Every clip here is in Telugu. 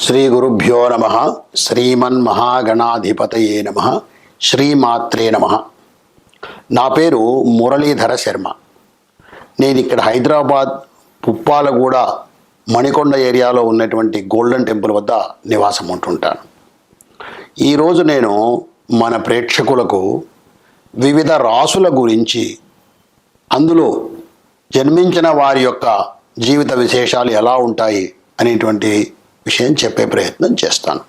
శ్రీ గురుభ్యో నమ. శ్రీమన్మహాగణాధిపతయే నమ. శ్రీమాత్రే నమ. నా పేరు మురళీధర శర్మ. నేను ఇక్కడ హైదరాబాద్ పుప్పాలగూడ మణికొండ ఏరియాలో ఉన్నటువంటి గోల్డెన్ టెంపుల్ వద్ద నివాసం ఉంటుంటాను. ఈరోజు నేను మన ప్రేక్షకులకు వివిధ రాసుల గురించి అందులో జన్మించిన వారి యొక్క జీవిత విశేషాలు ఎలా ఉంటాయి అనేటువంటి విషయం చెప్పే ప్రయత్నం చేస్తాను.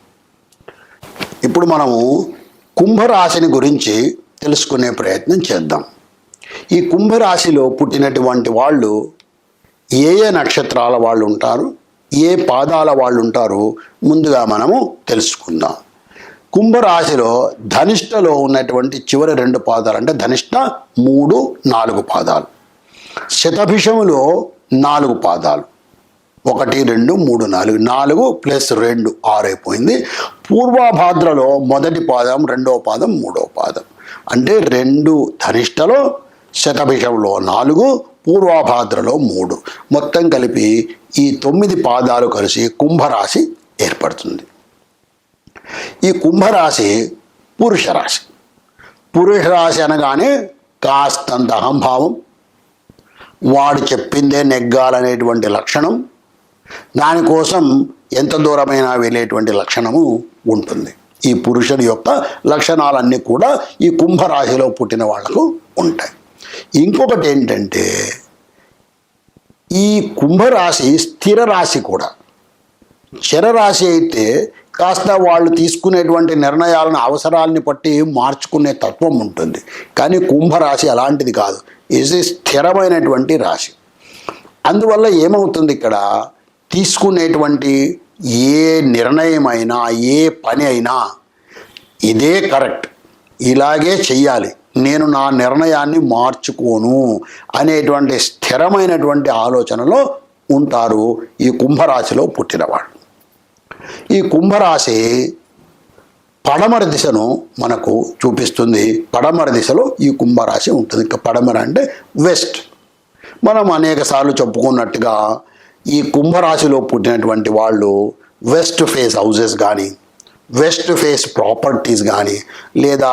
ఇప్పుడు మనము కుంభరాశిని గురించి తెలుసుకునే ప్రయత్నం చేద్దాం. ఈ కుంభరాశిలో పుట్టినటువంటి వాళ్ళు ఏ ఏ నక్షత్రాల వాళ్ళు ఉంటారు ఏ పాదాల వాళ్ళు ఉంటారు ముందుగా మనము తెలుసుకుందాం. కుంభరాశిలో ధనిష్టలో ఉన్నటువంటి చివరి రెండు పాదాలు అంటే ధనిష్ట మూడు నాలుగు పాదాలు. శతభిషములో నాలుగు పాదాలు. ఒకటి రెండు మూడు నాలుగు. నాలుగు ప్లస్ రెండు ఆరు అయిపోయింది. పూర్వభాద్రలో మొదటి పాదం రెండవ పాదం మూడవ పాదం. అంటే రెండు ధనిష్టలో శతభిషంలో నాలుగు పూర్వభాద్రలో మూడు. మొత్తం కలిపి ఈ తొమ్మిది పాదాలు కలిసి కుంభరాశి ఏర్పడుతుంది. ఈ కుంభరాశి పురుషరాశి. పురుషరాశి అనగానే కాస్తంత అహంభావం. వాడు చెప్పిందే నెగ్గాలనేటువంటి లక్షణం. దానికోసం ఎంత దూరమైనా వెళ్ళేటువంటి లక్షణము ఉంటుంది. ఈ పురుషుని యొక్క లక్షణాలన్నీ కూడా ఈ కుంభరాశిలో పుట్టిన వాళ్ళకు ఉంటాయి. ఇంకొకటి ఏంటంటే ఈ కుంభరాశి స్థిర రాశి కూడా. చరరాశి అయితే కాస్త వాళ్ళు తీసుకునేటువంటి నిర్ణయాలను అవసరాలని బట్టి మార్చుకునే తత్వం ఉంటుంది. కానీ కుంభరాశి అలాంటిది కాదు. ఇది స్థిరమైనటువంటి రాశి. అందువల్ల ఏమవుతుంది ఇక్కడ? తీసుకునేటువంటి ఏ నిర్ణయమైనా ఏ పని అయినా ఇదే కరెక్ట్. ఇలాగే చెయ్యాలి. నేను నా నిర్ణయాన్ని మార్చుకోను అనేటువంటి స్థిరమైనటువంటి ఆలోచనలో ఉంటారు ఈ కుంభరాశిలో పుట్టినవాడు. ఈ కుంభరాశి పడమర దిశను మనకు చూపిస్తుంది. పడమర దిశలో ఈ కుంభరాశి ఉంటుంది. ఇంకా పడమర అంటే వెస్ట్. మనం అనేక సార్లు చెప్పుకున్నట్టుగా ఈ కుంభరాశిలో పుట్టినటువంటి వాళ్ళు వెస్ట్ ఫేస్ హౌజెస్ కానీ వెస్ట్ ఫేస్ ప్రాపర్టీస్ కానీ లేదా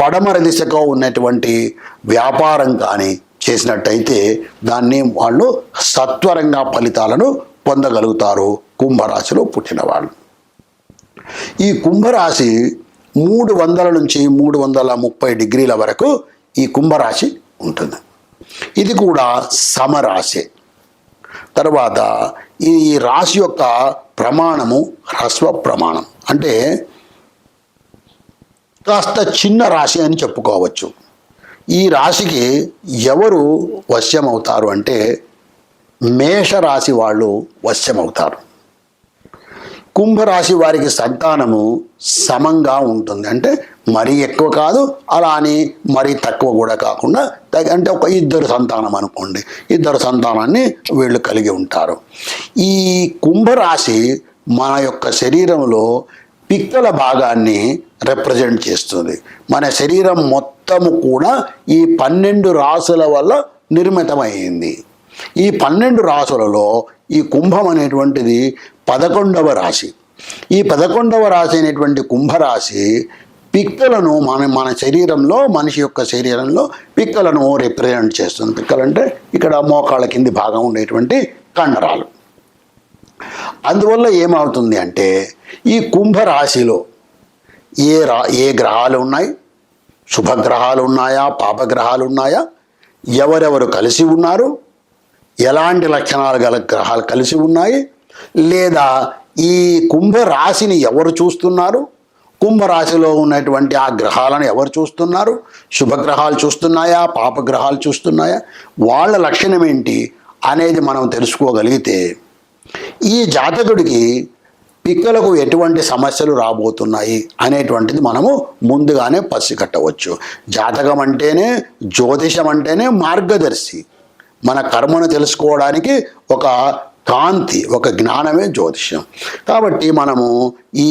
పడమర దిశగా ఉన్నటువంటి వ్యాపారం కానీ చేసినట్టయితే దాన్ని వాళ్ళు సత్వరంగా ఫలితాలను పొందగలుగుతారు కుంభరాశిలో పుట్టిన వాళ్ళు. ఈ కుంభరాశి మూడు వందల నుంచి మూడు వందల ముప్పై డిగ్రీల వరకు ఈ కుంభరాశి ఉంటుంది. ఇది కూడా సమరాశి. తర్వాత ఈ రాశి యొక్క ప్రమాణము హ్రస్వ ప్రమాణం. అంటే కాస్త చిన్న రాశి అని చెప్పుకోవచ్చు. ఈ రాశికి ఎవరు వశ్యమవుతారు అంటే మేషరాశి వాళ్ళు వశ్యమవుతారు. కుంభరాశి వారికి సంతానము సమంగా ఉంటుంది. అంటే మరీ ఎక్కువ కాదు అలా అని మరీ తక్కువ కూడా కాకుండా అంటే ఒక ఇద్దరు సంతానం అనుకోండి. ఇద్దరు సంతానాన్ని వీళ్ళు కలిగి ఉంటారు. ఈ కుంభరాశి మన యొక్క శరీరంలో పిక్కల భాగాన్ని రిప్రజెంట్ చేస్తుంది. మన శరీరం మొత్తము కూడా ఈ పన్నెండు రాసుల వల్ల నిర్మితమైంది ఈ పన్నెండు రాసులలో ఈ కుంభం అనేటువంటిది పదకొండవ రాశి. ఈ పదకొండవ రాశి అనేటువంటి కుంభరాశి పిక్కలను మన మన శరీరంలో మనిషి యొక్క శరీరంలో పిక్కలను రిప్రజెంట్ చేస్తుంది. పిక్కలంటే ఇక్కడ మోకాళ్ళ కింది భాగం ఉండేటువంటి కండరాలు. అందువల్ల ఏమవుతుంది అంటే ఈ కుంభరాశిలో ఏ రా ఏ గ్రహాలు ఉన్నాయి? శుభగ్రహాలు ఉన్నాయా? పాపగ్రహాలు ఉన్నాయా? ఎవరెవరు కలిసి ఉన్నారు? ఎలాంటి లక్షణాలు గల గ్రహాలు కలిసి ఉన్నాయి? లేదా ఈ కుంభరాశిని ఎవరు చూస్తున్నారు? కుంభరాశిలో ఉన్నటువంటి ఆ గ్రహాలను ఎవరు చూస్తున్నారు? శుభగ్రహాలు చూస్తున్నాయా? పాపగ్రహాలు చూస్తున్నాయా? వాళ్ళ లక్షణం ఏంటి అనేది మనం తెలుసుకోగలిగితే ఈ జాతకుడికి పిక్కలకు ఎటువంటి సమస్యలు రాబోతున్నాయి అనేటువంటిది మనము ముందుగానే పసిగట్టవచ్చు. జాతకం అంటేనే జ్యోతిషం అంటేనే మార్గదర్శి. మన కర్మను తెలుసుకోవడానికి ఒక కాంతి ఒక జ్ఞానమే జ్యోతిష్యం. కాబట్టి మనము ఈ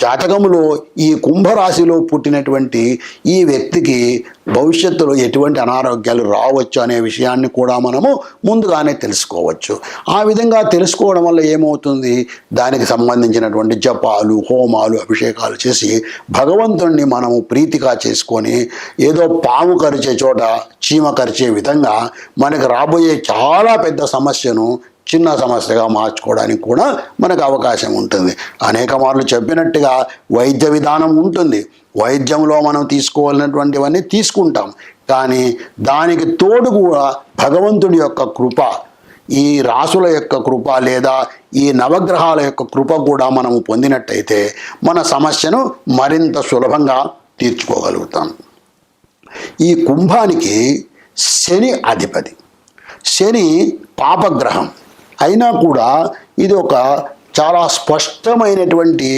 జాతకంలో ఈ కుంభరాశిలో పుట్టినటువంటి ఈ వ్యక్తికి భవిష్యత్తులో ఎటువంటి అనారోగ్యాలు రావచ్చు అనే విషయాన్ని కూడా మనము ముందుగానే తెలుసుకోవచ్చు. ఆ విధంగా తెలుసుకోవడం వల్ల ఏమవుతుంది? దానికి సంబంధించినటువంటి జపాలు హోమాలు అభిషేకాలు చేసి భగవంతుణ్ణి మనము ప్రీతిగా చేసుకొని ఏదో పాము కరిచే చోట చీమ కరిచే విధంగా మనకు రాబోయే చాలా పెద్ద సమస్యను చిన్న సమస్యగా మార్చుకోవడానికి కూడా మనకు అవకాశం ఉంటుంది. అనేక మార్లు చెప్పినట్టుగా వైద్య విధానం ఉంటుంది. వైద్యంలో మనం తీసుకోవాలన్నటువంటివన్నీ తీసుకుంటాం. కానీ దానికి తోడు కూడా భగవంతుడి యొక్క కృప ఈ రాసుల యొక్క కృప లేదా ఈ నవగ్రహాల యొక్క కృప కూడా మనము పొందినట్టయితే మన సమస్యను మరింత సులభంగా తీర్చుకోగలుగుతాం. ఈ కుంభానికి శని అధిపతి. శని పాపగ్రహం. అయినా కూడా ఇది ఒక చాలా స్పష్టమైనటువంటి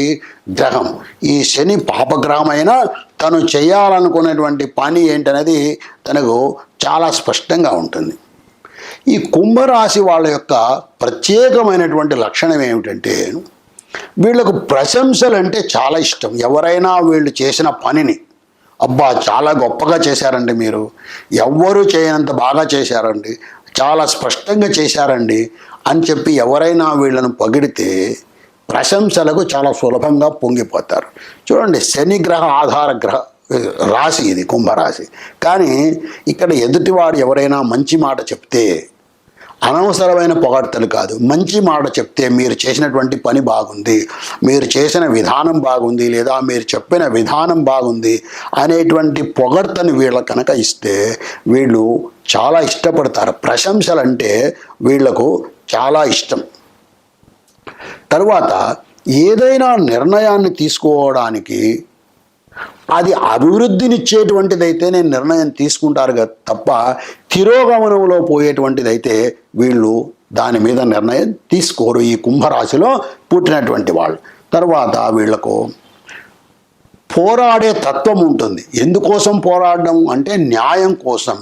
గ్రహం. ఈ శని పాపగ్రహం అయినా తను చేయాలనుకునేటువంటి పని ఏంటనేది తనకు చాలా స్పష్టంగా ఉంటుంది. ఈ కుంభరాశి వాళ్ళ యొక్క ప్రత్యేకమైనటువంటి లక్షణం ఏమిటంటే వీళ్ళకు ప్రశంసలు అంటే చాలా ఇష్టం. ఎవరైనా వీళ్ళు చేసిన పనిని అబ్బా చాలా గొప్పగా చేశారండి మీరు. ఎవ్వరూ చేయనంత బాగా చేశారండి. చాలా స్పష్టంగా చేశారండి అని చెప్పి ఎవరైనా వీళ్ళను పగిడితే ప్రశంసలకు చాలా సులభంగా పొంగిపోతారు. చూడండి శని గ్రహ ఆధార గ్రహ రాశి ఇది కుంభరాశి. కానీ ఇక్కడ ఎదుటివాడు ఎవరైనా మంచి మాట చెప్తే అనవసరమైన పొగడ్తలు కాదు. మంచి మాట చెప్తే మీరు చేసినటువంటి పని బాగుంది మీరు చేసిన విధానం బాగుంది లేదా మీరు చెప్పిన విధానం బాగుంది అనేటువంటి పొగడ్తని వీళ్ళ కనుక ఇస్తే వీళ్ళు చాలా ఇష్టపడతారు. ప్రశంసలు అంటే వీళ్ళకు చాలా ఇష్టం. తరువాత ఏదైనా నిర్ణయాన్ని తీసుకోవడానికి అది అభివృద్ధినిచ్చేటువంటిదైతే నేను నిర్ణయం తీసుకుంటారు కదా తప్ప తిరోగమనంలో పోయేటువంటిదైతే వీళ్ళు దాని మీద నిర్ణయం తీసుకోరు. ఈ కుంభరాశిలో పుట్టినటువంటి వాళ్ళు. తర్వాత వీళ్ళకు పోరాడే తత్వం ఉంటుంది. ఎందుకోసం పోరాడడం అంటే న్యాయం కోసం.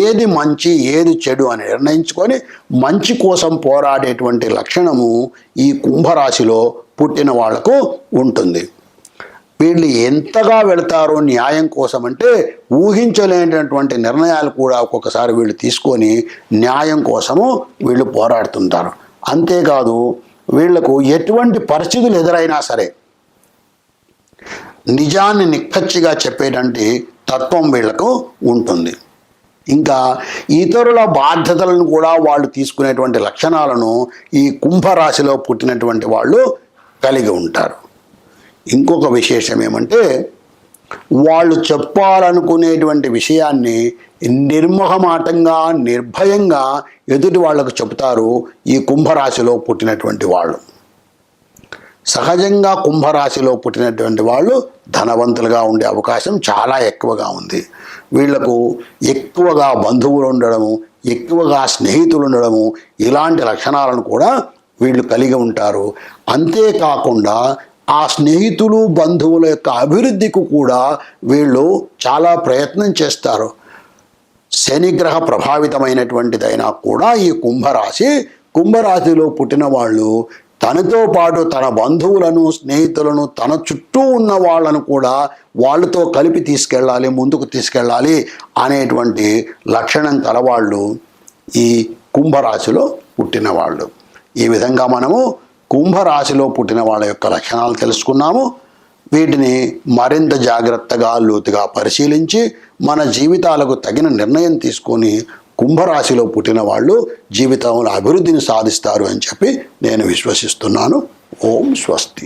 ఏది మంచి ఏది చెడు అని నిర్ణయించుకొని మంచి కోసం పోరాడేటువంటి లక్షణము ఈ కుంభరాశిలో పుట్టిన వాళ్ళకు ఉంటుంది. వీళ్ళు ఎంతగా వెళతారో న్యాయం కోసం అంటే ఊహించలేనటువంటి నిర్ణయాలు కూడా ఒక్కొక్కసారి వీళ్ళు తీసుకొని న్యాయం కోసము వీళ్ళు పోరాడుతుంటారు. అంతేకాదు వీళ్ళకు ఎటువంటి పరిస్థితులు ఎదురైనా సరే నిజాన్ని నిక్కచ్చిగా చెప్పేటువంటి తత్వం వీళ్ళకు ఉంటుంది. ఇంకా ఇతరుల బాధ్యతలను కూడా వాళ్ళు తీసుకునేటువంటి లక్షణాలను ఈ కుంభరాశిలో పుట్టినటువంటి వాళ్ళు కలిగి ఉంటారు. ఇంకొక విశేషం ఏమంటే వాళ్ళు చెప్పాలనుకునేటువంటి విషయాన్ని నిర్మోహమాటంగా నిర్భయంగా ఎదుటి వాళ్ళకు చెబుతారు ఈ కుంభరాశిలో పుట్టినటువంటి వాళ్ళు. సహజంగా కుంభరాశిలో పుట్టినటువంటి వాళ్ళు ధనవంతులుగా ఉండే అవకాశం చాలా ఎక్కువగా ఉంది. వీళ్ళకు ఎక్కువగా బంధువులు ఉండడము ఎక్కువగా స్నేహితులు ఉండడము ఇలాంటి లక్షణాలను కూడా వీళ్ళు కలిగి ఉంటారు. అంతేకాకుండా ఆ స్నేహితులు బంధువుల యొక్క అభివృద్ధికి కూడా వీళ్ళు చాలా ప్రయత్నం చేస్తారు. శనిగ్రహ ప్రభావితమైనటువంటిదైనా కూడా ఈ కుంభరాశి కుంభరాశిలో పుట్టిన వాళ్ళు తనతో పాటు తన బంధువులను స్నేహితులను తన చుట్టూ ఉన్న వాళ్ళను కూడా వాళ్ళతో కలిపి తీసుకెళ్ళాలి ముందుకు తీసుకెళ్ళాలి అనేటువంటి లక్షణం కలవాళ్ళు ఈ కుంభరాశిలో పుట్టిన వాళ్ళు. ఈ విధంగా మనము కుంభరాశిలో పుట్టిన వాళ్ళ యొక్క లక్షణాలు తెలుసుకున్నాము. వీటిని మరింత జాగ్రత్తగా లోతుగా పరిశీలించి మన జీవితాలకు తగిన నిర్ణయం తీసుకొని కుంభరాశిలో పుట్టిన వాళ్ళు జీవితంలో అభివృద్ధిని సాధిస్తారు అని చెప్పి నేను విశ్వసిస్తున్నాను. ఓం స్వస్తి.